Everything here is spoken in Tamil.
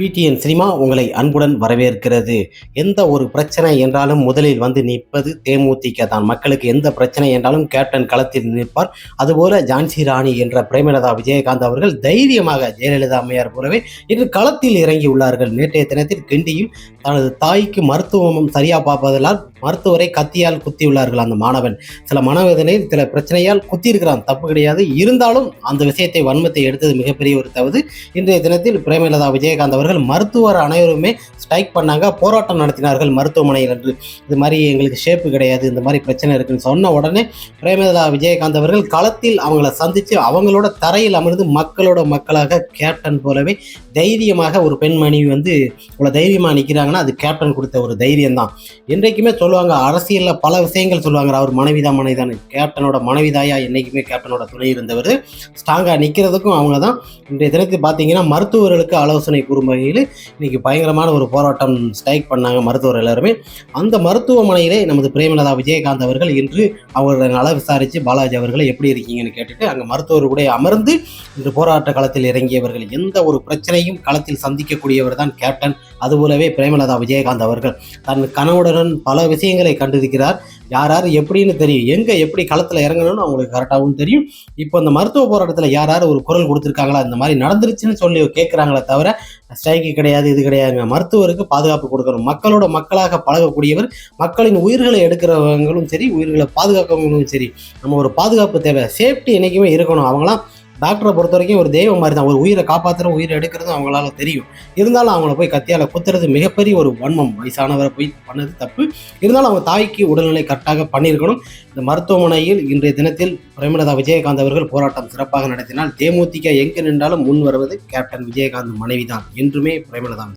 பிடிஎன் சினிமா உங்களை அன்புடன் வரவேற்கிறது. எந்த ஒரு பிரச்சனை என்றாலும் முதலில் வந்து நிற்பது தேமுதிக தான். மக்களுக்கு எந்த பிரச்சனை என்றாலும் கேப்டன் களத்தில் நிற்பார். அதுபோல ஜான்சி ராணி என்ற பிரேமலதா விஜயகாந்த் அவர்கள் தைரியமாக ஜெயலலிதா அம்மையார் போலவே இன்று களத்தில் இறங்கியுள்ளார்கள். நேற்றைய தினத்தில் கிண்டியில் தனது தாய்க்கு மருத்துவமும் சரியா பார்ப்பதனால் மருத்துவரை கத்தியால் குத்தியுள்ளார்கள் அந்த மாணவன். சில மனவேதனை சில பிரச்சனையால் குத்தியிருக்கிறான். தப்பு கிடையாது. இருந்தாலும் அந்த விஷயத்தை வன்மத்தை எடுத்தது மிகப்பெரிய ஒரு தவறு. இன்றைய தினத்தில் பிரேமலதா விஜயகாந்த் அவர்கள் மருத்துவர் அனைவருமே ஸ்ட்ரைக் பண்ணாங்க. போராட்டம் நடத்தினார்கள் மருத்துவமனையில் என்று. இது மாதிரி எங்களுக்கு ஷேப்பு கிடையாது. இந்த மாதிரி பிரச்சனை இருக்குன்னு சொன்ன உடனே பிரேமலதா விஜயகாந்த் அவர்கள் களத்தில் அவங்கள சந்தித்து அவங்களோட தரையில் அமர்ந்து மக்களோட மக்களாக கேப்டன் போலவே தைரியமாக ஒரு பெண்மணி வந்து இவ்வளோ தைரியமாக நிற்கிறாங்கன்னா அது கேப்டன் கொடுத்த ஒரு தைரியம் தான் என்றைக்குமே சொல்லுவாங்க அரசியலில் பல விஷயங்கள் சொல்லுவாங்க. அவர் மனைவிதான் மனைவிதான். கேப்டனோட மனைவிதாயா என்றைக்குமே கேப்டனோட துணை இருந்தவர். ஸ்ட்ராங்காக நிற்கிறதுக்கும் அவங்க தான் இன்றைய தினத்தில் பார்த்தீங்கன்னா மருத்துவர்களுக்கு ஆலோசனை கூறும் வகையில் இன்றைக்கி பயங்கரமான ஒரு போராட்டம் ஸ்ட்ரைக் பண்ணாங்க மருத்துவர் எல்லாருமே. அந்த மருத்துவமனையிலே நமது பிரேமலதா விஜயகாந்த் அவர்கள் இன்று அவரோட நல விசாரித்து பாலாஜி அவர்களை எப்படி இருக்கீங்கன்னு கேட்டுட்டு அங்கே மருத்துவர் கூட அமர்ந்து இன்று போராட்ட களத்தில் இறங்கியவர்கள் எந்த ஒரு பிரச்சனையும் களத்தில் சந்திக்கக்கூடியவர் தான் கேப்டன் அதுபோலவே பிரேமலதா விஜயகாந்த் அவர்கள் தன் கணவனுடன் பல விஷயங்களை கண்டிருக்கிறார். யார் யார் எப்படின்னு தெரியும். எங்கே எப்படி களத்தில் இறங்கணும்னு அவங்களுக்கு கரெக்டாகவும் தெரியும். இப்போ இந்த மருத்துவ போராட்டத்தில் யார் யார் ஒரு குரல் கொடுத்துருக்காங்களா? இந்த மாதிரி நடந்துருச்சுன்னு சொல்லி கேட்குறாங்களே தவிர ஸ்ட்ரைக்கு கிடையாது இது கிடையாதுங்க. மருத்துவருக்கு பாதுகாப்பு கொடுக்கணும். மக்களோட மக்களாக பழகக்கூடியவர் மக்களின் உயிர்களை எடுக்கிறவங்களும் சரி உயிர்களை பாதுகாக்கிறவங்களும் சரி. நம்ம ஒரு பாதுகாப்பு தேவை. சேஃப்டி என்றைக்குமே இருக்கணும். அவங்களாம் டாக்டரை பொறுத்த வரைக்கும் ஒரு தெய்வம் மாதிரி தான் ஒரு உயிரை காப்பாற்றுற உயிரை எடுக்கிறதும் அவங்களால தெரியும். இருந்தாலும் அவங்கள போய் கத்தியால் குத்துறது மிகப்பெரிய ஒரு வன்மம். வயசானவரை போய் பண்ணது தப்பு. இருந்தாலும் அவங்க தாய்க்கு உடல்நிலை கரெக்டாக பண்ணியிருக்கணும். இந்த மருத்துவமனையில் இன்றைய தினத்தில் பிரேமலதா விஜயகாந்த் அவர்கள் போராட்டம் சிறப்பாக நடத்தினால் தேமுதிக எங்கு நின்றாலும் முன் வருவது கேப்டன் விஜயகாந்த் மனைவி தான் என்றுமே பிரேமலதா